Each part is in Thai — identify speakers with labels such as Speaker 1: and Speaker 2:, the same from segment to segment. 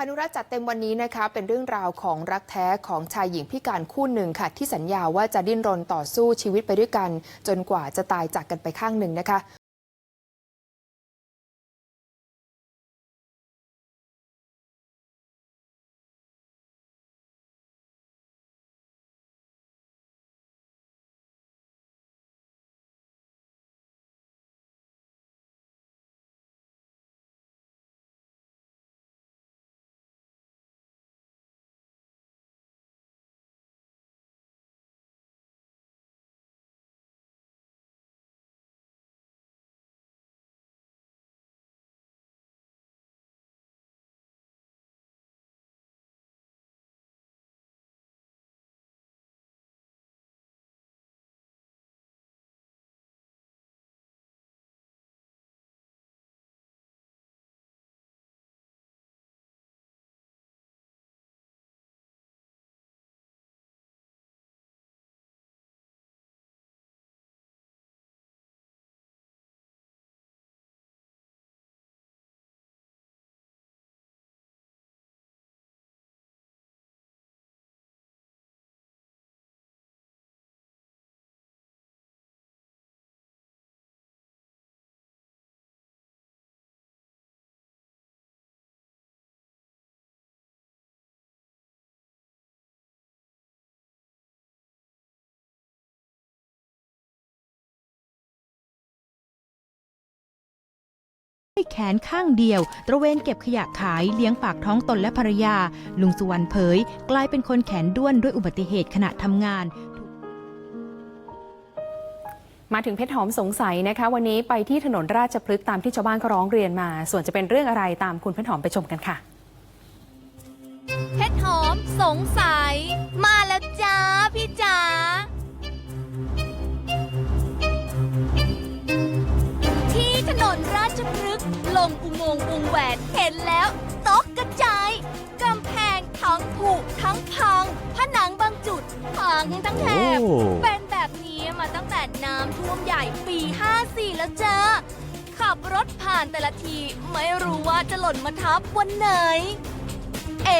Speaker 1: พานุรัตจัดเต็มวันนี้นะคะ เป็นเรื่องราวของรักแท้ของชายหญิงพิการคู่หนึ่งค่ะ ที่สัญญาว่าจะดิ้นรนต่อสู้ชีวิตไปด้วยกัน จนกว่าจะตายจากกันไปข้างหนึ่งนะคะ
Speaker 2: แขนข้างเดียว ตระเวนเก็บขยะขายเลี้ยงปากท้องตนและภรรยา ลุงสุวรรณเผย กลายเป็นคนแขนด้วนด้วยอุบัติเหตุขณะทำงาน
Speaker 3: มาถึงเพชรหอมสงสัยนะคะ วันนี้ไปที่ถนนราชพฤกษ์ตามที่ชาวบ้านเขาร้องเรียนมา ส่วนจะเป็นเรื่องอะไรตามคุณเพชรหอมไปชมกันค่ะ
Speaker 4: เพชรหอมสงสัย มาแล้วจ้าพี่จ๋า นนราชพฤกษ์ลงอุโมงค์วงแหวนเห็นแล้วตกกระจายกำแพงทั้งผุทั้งพัง ผนังบางจุดพังทั้งแถบเป็นแบบนี้มาตั้งแต่น้ำท่วมใหญ่ปี 54 แล้วจ้าขับรถผ่านแต่ละที ไม่รู้ว่าจะหล่นมาทับวันไหน เอ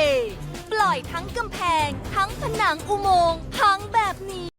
Speaker 4: ปล่อยทั้งกำแพง ทั้งผนังอุโมงค์พังแบบนี้